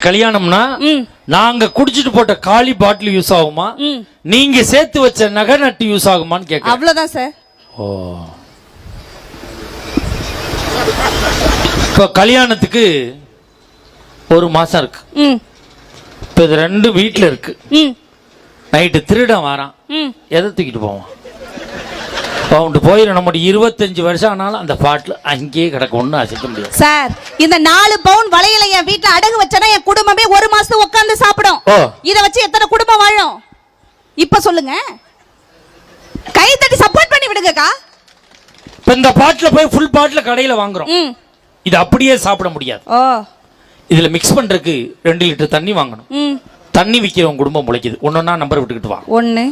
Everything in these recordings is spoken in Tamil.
கல்யாணம்னா நாங்க குடிச்சிட்டு போட்ட காலி பாட்டில் யூஸ் ஆகுமா? நீங்க சேர்த்து வச்ச நகை நட்டு யூஸ் ஆகுமான்னு கேட்க அவ்வளவுதான் சார். ஓ. இப்போ கல்யாணத்துக்கு ஒரு மாசம் இருக்கு. இப்போ இது ரெண்டு வீட்ல இருக்கு. நைட்டு திருடன் வரான். எதை தூக்கிட்டு போவான்? அவன்ட்டு போயிடும் நம்முடைய இருபத்தஞ்சு வருஷம் ஆனாலும் அந்த பாட்டில் அங்கேயே கிடக்க ஒன்றும் அசைக்க முடியாது. சார் இந்த நாலு பவுன் வளையல என் வீட்டுல அடகு வச்சனா என் குடும்பமே ஒரு மாசம் உட்கார்ந்து சாப்பிடும். ஓ. இத வச்சு எத்தனை குடும்பம் வாழும்? இப்ப சொல்லுங்க. கை தட்டி சப்போர்ட் பண்ணி விடுங்கக்கா. இப்போ இந்த பாட்டில் போய் ஃபுல் பாட்டில் கடையில் வாங்குறோம். ம். இது அப்படியே சாப்பிட முடியாது. ஓ. இதில் மிக்ஸ் பண்ணுறதுக்கு ரெண்டு லிட்டர் தண்ணி வாங்கணும். ம். தண்ணி விற்கிறவன் குடும்பம் பிழைக்குது ஒன்னொன்னா நம்பர் விட்டுக்கிட்டு வா. ஒன்னு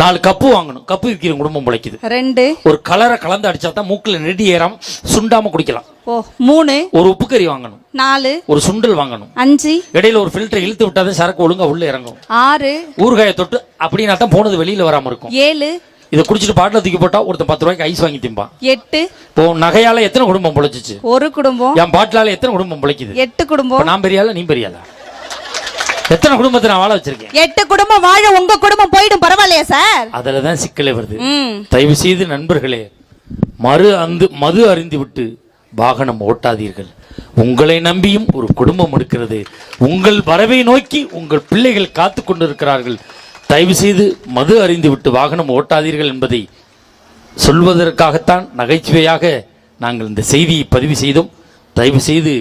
நாலு கப்பு வாங்கணும். கப்பு விற்கிற குடும்பம் பிழைக்குது ரெண்டு. ஒரு கலரை கலந்து அடிச்சா தான் மூக்கில் நெடி ஏறாம சுண்டாம குடிக்கலாம். ஓ மூணு. ஒரு உப்புக்கறி வாங்கணும். நாலு. ஒரு சுண்டல் வாங்கணும். அஞ்சு. இடையில ஒரு ஃபில்டர் இழுத்து விட்டாதான் சரக்கு ஒழுங்கா உள்ள இறங்கும். ஆறு. ஊறுகாயை தொட்டு அப்படின்னா தான் போனது வெளியில வராம இருக்கும். ஏழு. இதை குடிச்சிட்டு பாட்டில் தூக்கி போட்டா ஒருத்தன் பத்து ரூபாய்க்கு ஐஸ் வாங்கி திம்பான். எட்டு. இப்போ நகையால எத்தனை குடும்பம் பிழைச்சிச்சு? ஒரு குடும்பம். என் பாட்டிலால எத்தனை குடும்பம் பிழைக்குது? எட்டு குடும்பம். நான் பெரியாளா நீ பெரியாளா? எத்தனை குடும்பத்தை நான் வாழ வச்சிருக்கேன்? எட்டு குடும்பம் வாழ உங்க குடும்பம் போயிடும் பரவாயில்லையா சார்? அதுல தான் சிக்கலே வருது. தயவு செய்து நண்பர்களே மறு அந்து மது அறிந்து விட்டு வாகனம் ஓட்டாதீர்கள். உங்களை நம்பியும் ஒரு குடும்பம் இருக்கிறது. உங்கள் வரவை நோக்கி உங்கள் பிள்ளைகள் காத்து கொண்டிருக்கிறார்கள். தயவு செய்து மது அறிந்து விட்டு வாகனம் ஓட்டாதீர்கள் என்பதை சொல்வதற்காகத்தான் நகைச்சுவையாக நாங்கள் இந்த செய்தியை பதிவு செய்தோம். தயவு செய்து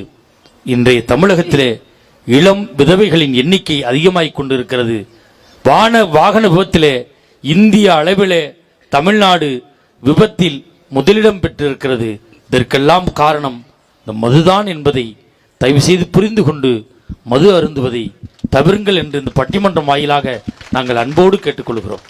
இன்றைய தமிழகத்திலே இளம் விதவைகளின் எண்ணிக்கை அதிகமாகிக் கொண்டிருக்கிறது. வான வாகன விபத்திலே இந்திய அளவிலே தமிழ்நாடு விபத்தில் முதலிடம் பெற்றிருக்கிறது. இதற்கெல்லாம் காரணம் இந்த மதுதான் என்பதை தயவு செய்து புரிந்து கொண்டு மது அருந்துவதை தவிருங்கள் என்று இந்த பட்டிமன்றம் வாயிலாக நாங்கள் அன்போடு கேட்டுக்கொள்கிறோம்.